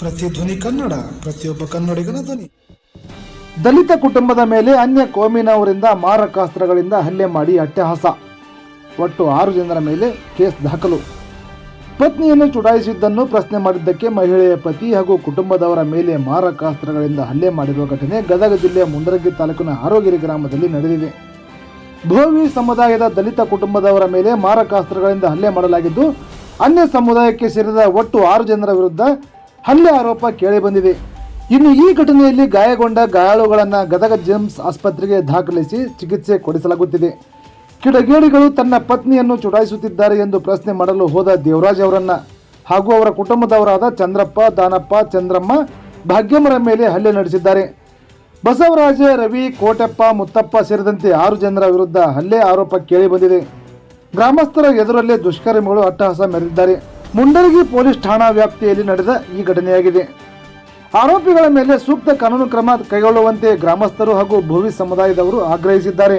ಪ್ರತಿಧ್ವನಿ ಕನ್ನಡ, ಪ್ರತಿಯೊಬ್ಬ ಕನ್ನಡಿಗನ ಧ್ವನಿ. ದಲಿತ ಕುಟುಂಬದ ಮೇಲೆ ಅನ್ಯ ಕೋಮಿನವರಿಂದ ಮಾರಕಾಸ್ತ್ರಗಳಿಂದ ಹಲ್ಲೆ ಮಾಡಿ ಅಟ್ಟಹಾಸ. ಒಟ್ಟು ಆರು ಜನರ ಮೇಲೆ ಕೇಸ್ ದಾಖಲು. ಪತ್ನಿಯನ್ನು ಚುಡಾಯಿಸಿದ್ದನ್ನು ಪ್ರಶ್ನೆ ಮಾಡಿದ್ದಕ್ಕೆ ಮಹಿಳೆಯ ಪತಿ ಹಾಗೂ ಕುಟುಂಬದವರ ಮೇಲೆ ಮಾರಕಾಸ್ತ್ರಗಳಿಂದ ಹಲ್ಲೆ ಮಾಡಿರುವ ಘಟನೆ ಗದಗ ಜಿಲ್ಲೆಯ ಮುಂಡರಗಿ ತಾಲೂಕಿನ ಆರೋಗಿರಿ ಗ್ರಾಮದಲ್ಲಿ ನಡೆದಿದೆ. ಭೋವಿ ಸಮುದಾಯದ ದಲಿತ ಕುಟುಂಬದವರ ಮೇಲೆ ಮಾರಕಾಸ್ತ್ರಗಳಿಂದ ಹಲ್ಲೆ ಮಾಡಲಾಗಿದ್ದು, ಅನ್ಯ ಸಮುದಾಯಕ್ಕೆ ಸೇರಿದ ಒಟ್ಟು ಆರು ಜನರ ವಿರುದ್ಧ ಹಲ್ಲೆ ಆರೋಪ ಕೇಳಿ ಬಂದಿದೆ. ಇನ್ನು ಈ ಘಟನೆಯಲ್ಲಿ ಗಾಯಗೊಂಡ ಗಾಯಾಳುಗಳನ್ನು ಗದಗ ಜೇಮ್ಸ್ ಆಸ್ಪತ್ರೆಗೆ ದಾಖಲಿಸಿ ಚಿಕಿತ್ಸೆ ಕೊಡಿಸಲಾಗುತ್ತಿದೆ. ಕಿಡಗೇಡಿಗಳು ತನ್ನ ಪತ್ನಿಯನ್ನು ಚುಡಾಯಿಸುತ್ತಿದ್ದಾರೆ ಎಂದು ಪ್ರಶ್ನೆ ಮಾಡಲು ಹೋದ ದೇವರಾಜ್ ಅವರನ್ನು. ಹಾಗೂ ಅವರ ಕುಟುಂಬದವರಾದ ಚಂದ್ರಪ್ಪ, ದಾನಪ್ಪ, ಚಂದ್ರಮ್ಮ ಭಾಗ್ಯಮರ ಮೇಲೆ ಹಲ್ಲೆ ನಡೆಸಿದ್ದಾರೆ. ಬಸವರಾಜ, ರವಿ, ಕೋಟೆಪ್ಪ, ಮುತ್ತಪ್ಪ ಸೇರಿದಂತೆ ಆರು ಜನರ ವಿರುದ್ಧ ಹಲ್ಲೆ ಆರೋಪ ಕೇಳಿಬಂದಿದೆ ಗ್ರಾಮಸ್ಥರ ಎದುರಲ್ಲೇ ದುಷ್ಕರ್ಮಿಗಳು ಅಟ್ಟಹಾಸ ಮೆರೆದಿದ್ದಾರೆ. ಮುಂಡರಗಿ ಪೊಲೀಸ್ ಠಾಣಾ ವ್ಯಾಪ್ತಿಯಲ್ಲಿ ನಡೆದ ಈ ಘಟನೆಯಾಗಿದೆ. ಆರೋಪಿಗಳ ಮೇಲೆ ಸೂಕ್ತ ಕಾನೂನು ಕ್ರಮ ಕೈಗೊಳ್ಳುವಂತೆ ಗ್ರಾಮಸ್ಥರು ಹಾಗೂ ಭೂವಿ ಸಮುದಾಯದವರು ಆಗ್ರಹಿಸಿದ್ದಾರೆ.